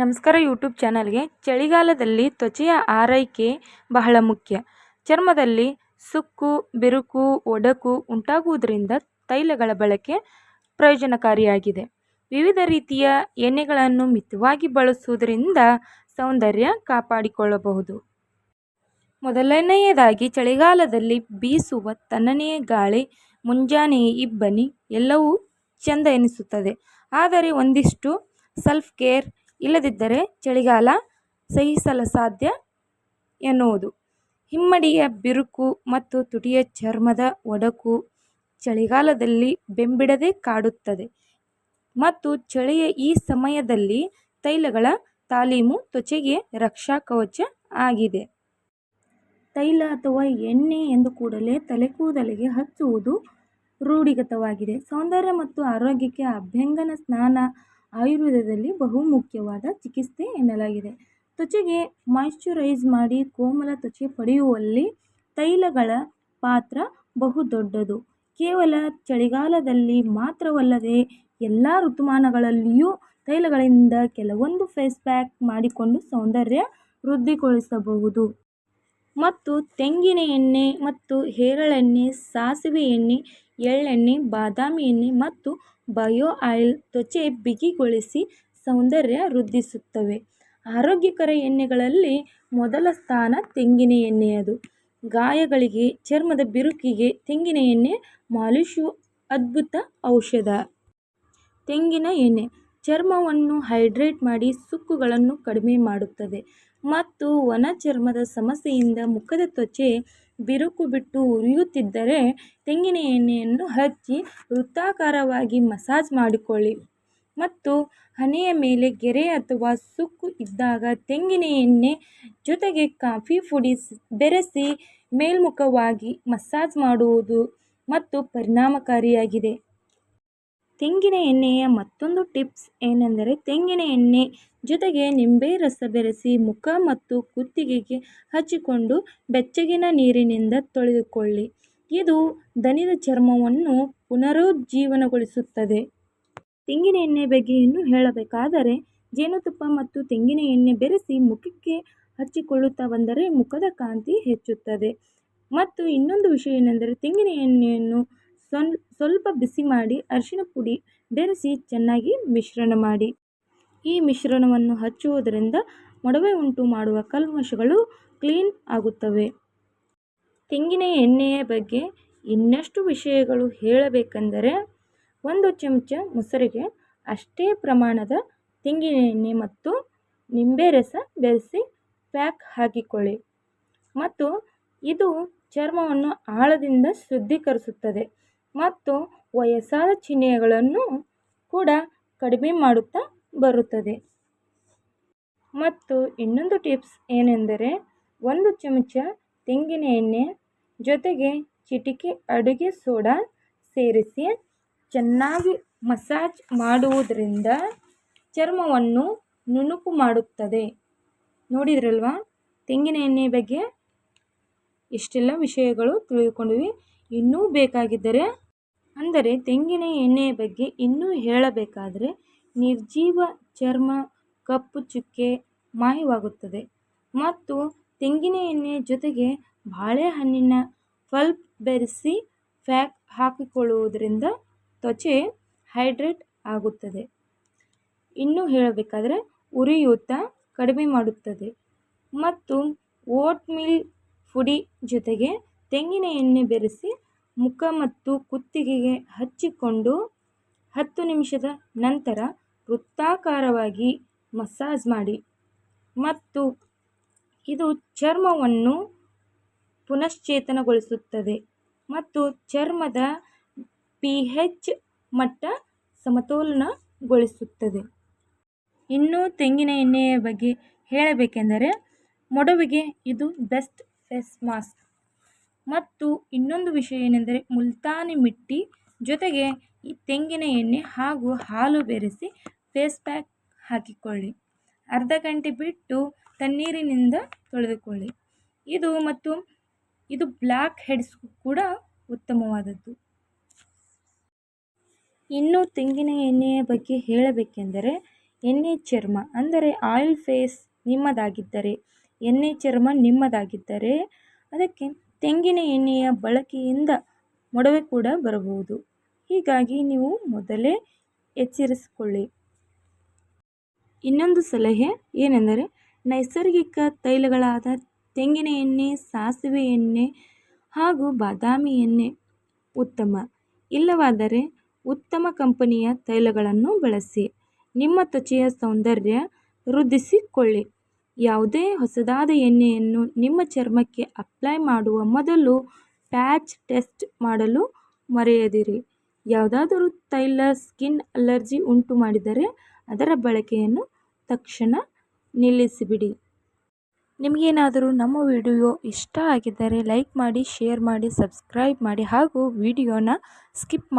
ನಮಸ್ಕಾರ ಯೂಟ್ಯೂಬ್ ಚಾನಲ್ಗೆ. ಚಳಿಗಾಲದಲ್ಲಿ ತ್ವಚೆಯ ಆರೈಕೆ ಬಹಳ ಮುಖ್ಯ. ಚರ್ಮದಲ್ಲಿ ಸುಕ್ಕು, ಬಿರುಕು, ಒಡಕು ಉಂಟಾಗುವುದರಿಂದ ತೈಲಗಳ ಬಳಕೆ ಪ್ರಯೋಜನಕಾರಿಯಾಗಿದೆ. ವಿವಿಧ ರೀತಿಯ ಎಣ್ಣೆಗಳನ್ನು ಮಿತವಾಗಿ ಬಳಸುವುದರಿಂದ ಸೌಂದರ್ಯ ಕಾಪಾಡಿಕೊಳ್ಳಬಹುದು. ಮೊದಲನೆಯದಾಗಿ, ಚಳಿಗಾಲದಲ್ಲಿ ಬೀಸುವ ತನ್ನನೆಯ ಗಾಳಿ ಮುಂಜಾನೆಯ ಇಬ್ಬನಿ ಎಲ್ಲವೂ ಚೆಂದ ಎನಿಸುತ್ತದೆ. ಆದರೆ ಒಂದಿಷ್ಟು ಸೆಲ್ಫ್ ಕೇರ್ ಇಲ್ಲದಿದ್ದರೆ ಚಳಿಗಾಲ ಸಹಿಸಲು ಸಾಧ್ಯ ಎನ್ನುವುದು. ಹಿಮ್ಮಡಿಯ ಬಿರುಕು ಮತ್ತು ತುಟಿಯ ಚರ್ಮದ ಒಡಕು ಚಳಿಗಾಲದಲ್ಲಿ ಬೆಂಬಿಡದೆ ಕಾಡುತ್ತದೆ ಮತ್ತು ಚಳಿಯ ಈ ಸಮಯದಲ್ಲಿ ತೈಲಗಳ ತಾಲೀಮು ತ್ವಚೆಗೆ ರಕ್ಷಾ ಕವಚ ಆಗಿದೆ. ತೈಲ ಅಥವಾ ಎಣ್ಣೆ ಎಂದು ಕೂಡಲೇ ತಲೆ ಕೂದಲಿಗೆ ಹಚ್ಚುವುದು ರೂಢಿಗತವಾಗಿದೆ. ಸೌಂದರ್ಯ ಮತ್ತು ಆರೋಗ್ಯಕ್ಕೆ ಅಭ್ಯಂಗನ ಸ್ನಾನ ಆಯುರ್ವೇದದಲ್ಲಿ ಬಹುಮುಖ್ಯವಾದ ಚಿಕಿತ್ಸೆ ಎನ್ನಲಾಗಿದೆ. ತ್ವಚೆಗೆ ಮಾಯಿಶ್ಚರೈಸ್ ಮಾಡಿ ಕೋಮಲ ತ್ವಚೆ ಪಡೆಯುವಲ್ಲಿ ತೈಲಗಳ ಪಾತ್ರ ಬಹುದೊಡ್ಡದು. ಕೇವಲ ಚಳಿಗಾಲದಲ್ಲಿ ಮಾತ್ರವಲ್ಲದೆ ಎಲ್ಲ ಋತುಮಾನಗಳಲ್ಲಿಯೂ ತೈಲಗಳಿಂದ ಕೆಲವೊಂದು ಫೇಸ್ ಪ್ಯಾಕ್ ಮಾಡಿಕೊಂಡು ಸೌಂದರ್ಯ ವೃದ್ಧಿಗೊಳಿಸಬಹುದು. ಮತ್ತು ತೆಂಗಿನ ಎಣ್ಣೆ ಮತ್ತು ಹೇರಳೆಣ್ಣೆ, ಸಾಸಿವೆ ಎಣ್ಣೆ, ಎಳ್ಳೆಣ್ಣೆ, ಬಾದಾಮಿ ಎಣ್ಣೆ ಮತ್ತು ಬಯೋ ಆಯಿಲ್ ತ್ವಚೆ ಬಿಗಿಗೊಳಿಸಿ ಸೌಂದರ್ಯ ವೃದ್ಧಿಸುತ್ತವೆ. ಆರೋಗ್ಯಕರ ಎಣ್ಣೆಗಳಲ್ಲಿ ಮೊದಲ ಸ್ಥಾನ ತೆಂಗಿನ ಎಣ್ಣೆಯದು ಗಾಯಗಳಿಗೆ, ಚರ್ಮದ ಬಿರುಕಿಗೆ ತೆಂಗಿನ ಎಣ್ಣೆ ಮಾಲಿಷು ಅದ್ಭುತ ಔಷಧ. ತೆಂಗಿನ ಎಣ್ಣೆ ಚರ್ಮವನ್ನು ಹೈಡ್ರೇಟ್ ಮಾಡಿ ಸುಕ್ಕುಗಳನ್ನು ಕಡಿಮೆ ಮಾಡುತ್ತದೆ. ಮತ್ತು ಒಣ ಚರ್ಮದ ಸಮಸ್ಯೆಯಿಂದ ಮುಖದ ತ್ವಚೆ ಬಿರುಕು ಬಿಟ್ಟು ಉರಿಯುತ್ತಿದ್ದರೆ ತೆಂಗಿನ ಎಣ್ಣೆಯನ್ನು ಹಚ್ಚಿ ವೃತ್ತಾಕಾರವಾಗಿ ಮಸಾಜ್ ಮಾಡಿಕೊಳ್ಳಿ. ಮತ್ತು ಹಣೆಯ ಮೇಲೆ ಗೆರೆ ಅಥವಾ ಸುಕ್ಕು ಇದ್ದಾಗ ತೆಂಗಿನ ಎಣ್ಣೆ ಜೊತೆಗೆ ಕಾಫಿ ಪುಡಿ ಬೆರೆಸಿ ಮೇಲ್ಮುಖವಾಗಿ ಮಸಾಜ್ ಮಾಡುವುದು ಮತ್ತು ಪರಿಣಾಮಕಾರಿಯಾಗಿದೆ. ತೆಂಗಿನ ಎಣ್ಣೆಯ ಮತ್ತೊಂದು ಟಿಪ್ಸ್ ಏನೆಂದರೆ ತೆಂಗಿನ ಎಣ್ಣೆ ಜೊತೆಗೆ ನಿಂಬೆ ರಸ ಬೆರೆಸಿ ಮುಖ ಮತ್ತು ಕುತ್ತಿಗೆಗೆ ಹಚ್ಚಿಕೊಂಡು ಬೆಚ್ಚಗಿನ ನೀರಿನಿಂದ ತೊಳೆದುಕೊಳ್ಳಿ. ಇದು ದಣಿದ ಚರ್ಮವನ್ನು ಪುನರುಜ್ಜೀವನಗೊಳಿಸುತ್ತದೆ. ತೆಂಗಿನ ಎಣ್ಣೆ ಬಗ್ಗೆ ಇನ್ನೂ ಹೇಳಬೇಕಾದರೆ ಜೇನುತುಪ್ಪ ಮತ್ತು ತೆಂಗಿನ ಎಣ್ಣೆ ಬೆರೆಸಿ ಮುಖಕ್ಕೆ ಹಚ್ಚಿಕೊಳ್ಳುತ್ತಾ ಬಂದರೆ ಮುಖದ ಕಾಂತಿ ಹೆಚ್ಚುತ್ತದೆ. ಮತ್ತು ಇನ್ನೊಂದು ವಿಷಯ ಏನೆಂದರೆ ತೆಂಗಿನ ಎಣ್ಣೆಯನ್ನು ಸ್ವಲ್ ಸ್ವಲ್ಪ ಬಿಸಿ ಮಾಡಿ ಅರಿಶಿನ ಪುಡಿ ಬೆರೆಸಿ ಚೆನ್ನಾಗಿ ಮಿಶ್ರಣ ಮಾಡಿ. ಈ ಮಿಶ್ರಣವನ್ನು ಹಚ್ಚುವುದರಿಂದ ಮೊಡವೆ ಉಂಟು ಮಾಡುವ ಕಲ್ಮಶಗಳು ಕ್ಲೀನ್ ಆಗುತ್ತವೆ. ತೆಂಗಿನ ಎಣ್ಣೆಯ ಬಗ್ಗೆ ಇನ್ನಷ್ಟು ವಿಷಯಗಳು ಹೇಳಬೇಕೆಂದರೆ, ಒಂದು ಚಮಚ ಮೊಸರಿಗೆ ಅಷ್ಟೇ ಪ್ರಮಾಣದ ತೆಂಗಿನ ಎಣ್ಣೆ ಮತ್ತು ನಿಂಬೆ ರಸ ಬೆರೆಸಿ ಪ್ಯಾಕ್ ಹಾಕಿಕೊಳ್ಳಿ. ಮತ್ತು ಇದು ಚರ್ಮವನ್ನು ಆಳದಿಂದ ಶುದ್ಧೀಕರಿಸುತ್ತದೆ. ಮತ್ತು ವಯಸ್ಸಾದ ಚಿಹ್ನೆಗಳನ್ನು ಕೂಡ ಕಡಿಮೆ ಮಾಡುತ್ತಾ ಬರುತ್ತದೆ. ಮತ್ತು ಇನ್ನೊಂದು ಟಿಪ್ಸ್ ಏನೆಂದರೆ, ಒಂದು ಚಮಚ ತೆಂಗಿನ ಎಣ್ಣೆ ಜೊತೆಗೆ ಚಿಟಿಕೆ ಅಡುಗೆ ಸೋಡಾ ಸೇರಿಸಿ ಚೆನ್ನಾಗಿ ಮಸಾಜ್ ಮಾಡುವುದರಿಂದ ಚರ್ಮವನ್ನು ನುಣುಪು ಮಾಡುತ್ತದೆ. ನೋಡಿದ್ರಲ್ವಾ? ತೆಂಗಿನ ಎಣ್ಣೆ ಬಗ್ಗೆ ಇಷ್ಟೆಲ್ಲ ವಿಷಯಗಳು ತಿಳಿದುಕೊಂಡ್ವಿ. ಇನ್ನೂ ಬೇಕಾಗಿದ್ದರೆ ಅಂದರೆ ತೆಂಗಿನ ಎಣ್ಣೆಯ ಬಗ್ಗೆ ಇನ್ನೂ ಹೇಳಬೇಕಾದರೆ ನಿರ್ಜೀವ ಚರ್ಮ, ಕಪ್ಪು ಚುಕ್ಕೆ ಮಾಯವಾಗುತ್ತದೆ. ಮತ್ತು ತೆಂಗಿನ ಎಣ್ಣೆಯ ಜೊತೆಗೆ ಬಾಳೆಹಣ್ಣಿನ ಪಲ್ಪ್ ಬೆರೆಸಿ ಫ್ಯಾಕ್ ಹಾಕಿಕೊಳ್ಳುವುದರಿಂದ ತ್ವಚೆ ಹೈಡ್ರೇಟ್ ಆಗುತ್ತದೆ. ಇನ್ನೂ ಹೇಳಬೇಕಾದರೆ ಉರಿಯೂತ ಕಡಿಮೆ ಮಾಡುತ್ತದೆ. ಮತ್ತು ಓಟ್ ಓಟ್ಮೀಲ್ ಪುಡಿ ಜೊತೆಗೆ ತೆಂಗಿನ ಎಣ್ಣೆ ಬೆರೆಸಿ ಮುಖ ಮತ್ತು ಕುತ್ತಿಗೆಗೆ ಹಚ್ಚಿಕೊಂಡು ಹತ್ತು ನಿಮಿಷದ ನಂತರ ವೃತ್ತಾಕಾರವಾಗಿ ಮಸಾಜ್ ಮಾಡಿ. ಮತ್ತು ಇದು ಚರ್ಮವನ್ನು ಪುನಶ್ಚೇತನಗೊಳಿಸುತ್ತದೆ ಮತ್ತು ಚರ್ಮದ ಪಿ ಹೆಚ್ ಮಟ್ಟ ಸಮತೋಲನಗೊಳಿಸುತ್ತದೆ. ಇನ್ನು ತೆಂಗಿನ ಎಣ್ಣೆಯ ಬಗ್ಗೆ ಹೇಳಬೇಕೆಂದರೆ, ಮೊಡವೆಗೆ ಇದು ಬೆಸ್ಟ್ ಫೇಸ್ ಮಾಸ್ಕ್. ಮತ್ತು ಇನ್ನೊಂದು ವಿಷಯ ಏನೆಂದರೆ ಮುಲ್ತಾನಿ ಮಿಟ್ಟಿ ಜೊತೆಗೆ ಈ ತೆಂಗಿನ ಎಣ್ಣೆ ಹಾಗೂ ಹಾಲು ಬೆರೆಸಿ ಫೇಸ್ ಪ್ಯಾಕ್ ಹಾಕಿಕೊಳ್ಳಿ. ಅರ್ಧ ಗಂಟೆ ಬಿಟ್ಟು ತಣ್ಣೀರಿನಿಂದ ತೊಳೆದುಕೊಳ್ಳಿ. ಇದು ಮತ್ತು ಇದು ಬ್ಲ್ಯಾಕ್ ಹೆಡ್ಸ್ ಕೂಡ ಉತ್ತಮವಾದದ್ದು. ಇನ್ನು ತೆಂಗಿನ ಎಣ್ಣೆಯ ಬಗ್ಗೆ ಹೇಳಬೇಕೆಂದರೆ ಎಣ್ಣೆ ಚರ್ಮ, ಅಂದರೆ ಆಯಿಲ್ ಫೇಸ್ ನಿಮ್ಮದಾಗಿದ್ದರೆ, ಎಣ್ಣೆ ಚರ್ಮ ನಿಮ್ಮದಾಗಿದ್ದರೆ, ಅದಕ್ಕೆ ತೆಂಗಿನ ಎಣ್ಣೆಯ ಬಳಕೆಯಿಂದ ಮೊಡವೆ ಕೂಡ ಬರಬಹುದು. ಹೀಗಾಗಿ ನೀವು ಮೊದಲೇ ಎಚ್ಚರಿಸಿಕೊಳ್ಳಿ. ಇನ್ನೊಂದು ಸಲಹೆ ಏನೆಂದರೆ, ನೈಸರ್ಗಿಕ ತೈಲಗಳಾದ ತೆಂಗಿನ ಎಣ್ಣೆ, ಸಾಸಿವೆ ಎಣ್ಣೆ ಹಾಗೂ ಬಾದಾಮಿ ಎಣ್ಣೆ ಉತ್ತಮ. ಇಲ್ಲವಾದರೆ ಉತ್ತಮ ಕಂಪನಿಯ ತೈಲಗಳನ್ನು ಬಳಸಿ, ನಿಮ್ಮ ತ್ವಚೆಯ ಸೌಂದರ್ಯ ವೃದ್ಧಿಸಿಕೊಳ್ಳಿ. ಯಾವುದೇ ಹೊಸದಾದ ಎಣ್ಣೆಯನ್ನು ನಿಮ್ಮ ಚರ್ಮಕ್ಕೆ ಅಪ್ಲೈ ಮಾಡುವ ಮೊದಲು ಪ್ಯಾಚ್ ಟೆಸ್ಟ್ ಮಾಡಲು ಮರೆಯದಿರಿ. ಯಾವುದಾದರೂ ತೈಲ ಸ್ಕಿನ್ ಅಲರ್ಜಿ ಉಂಟು ಮಾಡಿದರೆ ಅದರ ಬಳಕೆಯನ್ನು ತಕ್ಷಣ ನಿಲ್ಲಿಸಿಬಿಡಿ. ನಿಮಗೇನಾದರೂ ನಮ್ಮ ವಿಡಿಯೋ ಇಷ್ಟ ಆಗಿದ್ದರೆ ಲೈಕ್ ಮಾಡಿ, ಶೇರ್ ಮಾಡಿ, ಸಬ್ಸ್ಕ್ರೈಬ್ ಮಾಡಿ ಹಾಗೂ ವಿಡಿಯೋನ ಸ್ಕಿಪ್ ಮಾಡಿ.